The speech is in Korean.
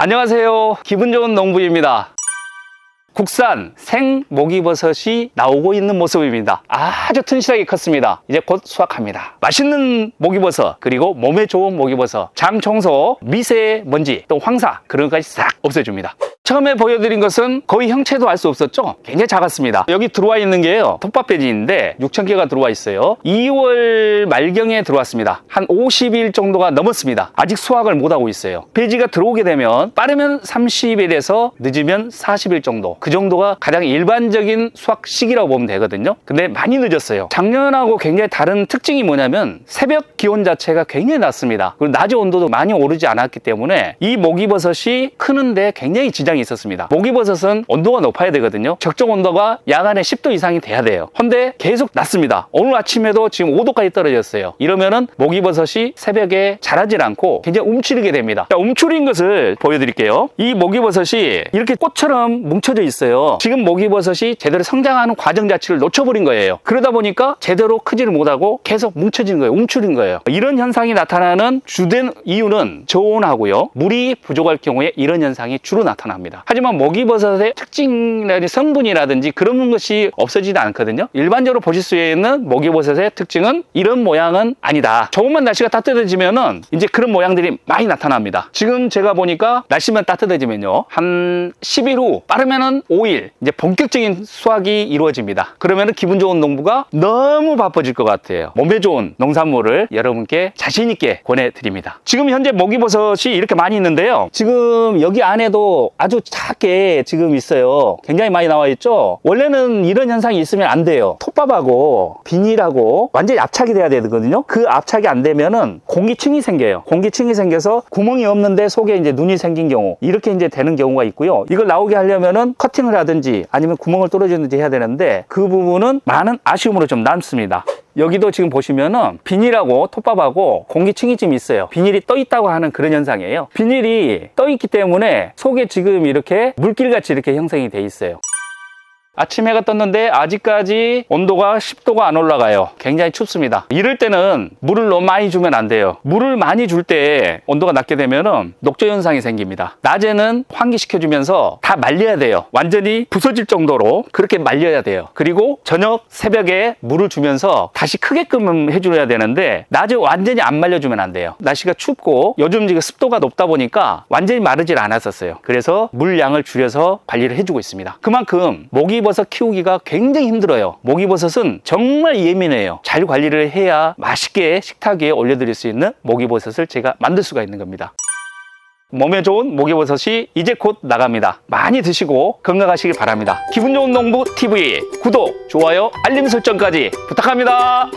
안녕하세요. 기분 좋은 농부입니다. 국산 생 목이버섯이 나오고 있는 모습입니다. 아주 튼실하게 컸습니다. 이제 곧 수확합니다. 맛있는 목이버섯 그리고 몸에 좋은 목이버섯 장 청소, 미세먼지 또 황사 그런 것까지 싹 없애줍니다. 처음에 보여드린 것은 거의 형체도 알 수 없었죠? 굉장히 작았습니다. 여기 들어와 있는 게요. 톱밥배지인데 6,000개가 들어와 있어요. 2월 말경에 들어왔습니다. 한 50일 정도가 넘었습니다. 아직 수확을 못하고 있어요. 배지가 들어오게 되면 빠르면 30일에서 늦으면 40일 정도. 그 정도가 가장 일반적인 수확 시기라고 보면 되거든요. 근데 많이 늦었어요. 작년하고 굉장히 다른 특징이 뭐냐면 새벽 기온 자체가 굉장히 낮습니다. 그리고 낮의 온도도 많이 오르지 않았기 때문에 이 목이버섯이 크는데 굉장히 지장이 있었습니다. 목이버섯은 온도가 높아야 되거든요. 적정 온도가 야간에 10도 이상이 돼야 돼요. 근데 계속 낮습니다. 오늘 아침에도 지금 5도까지 떨어졌어요. 이러면은 목이버섯이 새벽에 자라질 않고 굉장히 움츠리게 됩니다. 자, 움츠린 것을 보여드릴게요. 이 목이버섯이 이렇게 꽃처럼 뭉쳐져 있어요. 지금 목이버섯이 제대로 성장하는 과정 자체를 놓쳐버린 거예요. 그러다 보니까 제대로 크지를 못하고 계속 뭉쳐지는 거예요. 움츠린 거예요. 이런 현상이 나타나는 주된 이유는 저온하고요. 물이 부족할 경우에 이런 현상이 주로 나타납니다. 하지만 목이버섯의 특징이라든지 성분이라든지 그런 것이 없어지지 않거든요. 일반적으로 보실 수 있는 목이버섯의 특징은 이런 모양은 아니다. 조금만 날씨가 따뜻해지면은 이제 그런 모양들이 많이 나타납니다. 지금 제가 보니까 날씨만 따뜻해지면요. 한 10일 후 빠르면은 5일 이제 본격적인 수확이 이루어집니다. 그러면은 기분 좋은 농부가 너무 바빠질 것 같아요. 몸에 좋은 농산물을 여러분께 자신 있게 권해드립니다. 지금 현재 목이버섯이 이렇게 많이 있는데요. 지금 여기 안에도 아주 작게 지금 있어요. 굉장히 많이 나와 있죠. 원래는 이런 현상이 있으면 안 돼요. 톱밥하고 비닐하고 완전히 압착이 돼야 되거든요. 그 압착이 안 되면은 공기층이 생겨요. 공기층이 생겨서 구멍이 없는데 속에 이제 눈이 생긴 경우 이렇게 이제 되는 경우가 있고요. 이걸 나오게 하려면은 커팅을 하든지 아니면 구멍을 뚫어주든지 해야 되는데 그 부분은 많은 아쉬움으로 좀 남습니다. 여기도 지금 보시면은 비닐하고 톱밥하고 공기층이 좀 있어요. 비닐이 떠 있다고 하는 그런 현상이에요. 비닐이 떠 있기 때문에 속에 지금 이렇게 물길같이 이렇게 형성이 돼 있어요. 아침 해가 떴는데 아직까지 온도가 10도가 안 올라가요. 굉장히 춥습니다. 이럴 때는 물을 너무 많이 주면 안 돼요. 물을 많이 줄 때 온도가 낮게 되면은 녹조 현상이 생깁니다. 낮에는 환기시켜주면서 다 말려야 돼요. 완전히 부서질 정도로 그렇게 말려야 돼요. 그리고 저녁 새벽에 물을 주면서 다시 크게끔 해줘야 되는데 낮에 완전히 안 말려주면 안 돼요. 날씨가 춥고 요즘 지금 습도가 높다 보니까 완전히 마르질 않았었어요. 그래서 물량을 줄여서 관리를 해주고 있습니다. 그만큼 목이버섯 키우기가 굉장히 힘들어요. 목이버섯은 정말 예민해요. 잘 관리를 해야 맛있게 식탁 위에 올려드릴 수 있는 목이버섯을 제가 만들 수가 있는 겁니다. 몸에 좋은 목이버섯이 이제 곧 나갑니다. 많이 드시고 건강하시길 바랍니다. 기분 좋은 농부 TV 구독, 좋아요, 알림 설정까지 부탁합니다.